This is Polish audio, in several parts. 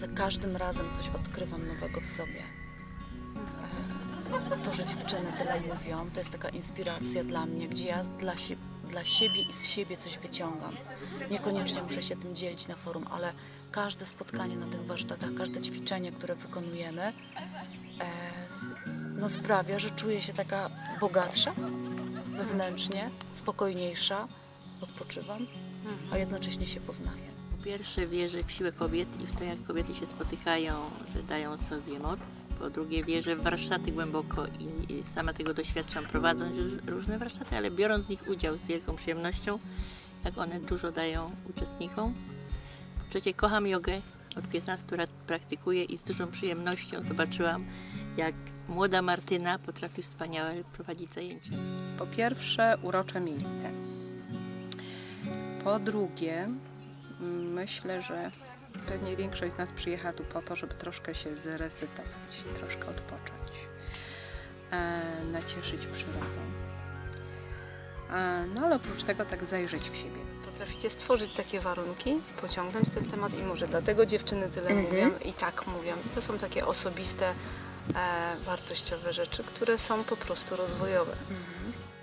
za każdym razem coś odkrywam nowego w sobie. E, To, że dziewczyny tyle mówią, to jest taka inspiracja dla mnie, gdzie ja dla, sie- dla siebie i z siebie coś wyciągam. Niekoniecznie muszę się tym dzielić na forum, ale każde spotkanie na tych warsztatach, każde ćwiczenie, które wykonujemy, e, no sprawia, że czuję się taka bogatsza wewnętrznie, spokojniejsza, odpoczywam, a jednocześnie się poznaję. Pierwsze wierzę w siłę kobiet i w to, jak kobiety się spotykają, że dają sobie moc. Po drugie wierzę w warsztaty głęboko i sama tego doświadczam prowadząc różne warsztaty, ale biorąc w nich udział z wielką przyjemnością, jak one dużo dają uczestnikom. Po trzecie kocham jogę. Od 15 lat praktykuję i z dużą przyjemnością zobaczyłam, jak młoda Martyna potrafi wspaniale prowadzić zajęcia. Po pierwsze, urocze miejsce. Po drugie, myślę, że pewnie większość z nas przyjechała tu po to, żeby troszkę się zresetować, troszkę odpocząć, e, nacieszyć przyrodą. E, no ale oprócz tego tak zajrzeć w siebie. Potraficie stworzyć takie warunki, pociągnąć ten temat i może dlatego dziewczyny tyle Mhm. mówią i tak mówią. I to są takie osobiste, e, wartościowe rzeczy, które są po prostu rozwojowe.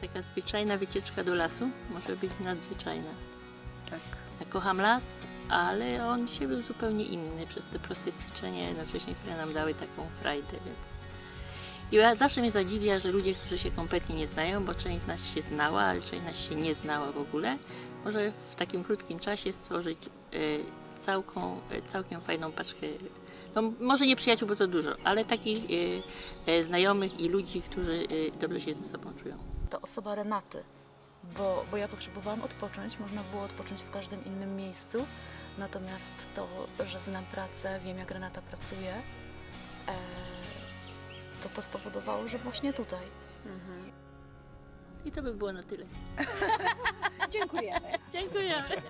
Taka zwyczajna wycieczka do lasu może być nadzwyczajna. Tak. Ja kocham las, ale on dzisiaj był zupełnie inny przez te proste ćwiczenia jednocześnie, które nam dały taką frajdę, więc... I ja zawsze mnie zadziwia, że ludzie, którzy się kompletnie nie znają, bo część z nas się znała, ale część z nas się nie znała w ogóle, może w takim krótkim czasie stworzyć y, całką, y, całkiem fajną paczkę, no może nie przyjaciół, bo to dużo, ale takich y, y, znajomych i ludzi, którzy y, dobrze się ze sobą czują. To osoba Renaty, bo, bo ja potrzebowałam odpocząć, można było odpocząć w każdym innym miejscu, natomiast to, że znam pracę, wiem jak Renata pracuje, e, to to spowodowało, że właśnie tutaj. I to by było na tyle. Dziękujemy. Dziękujemy.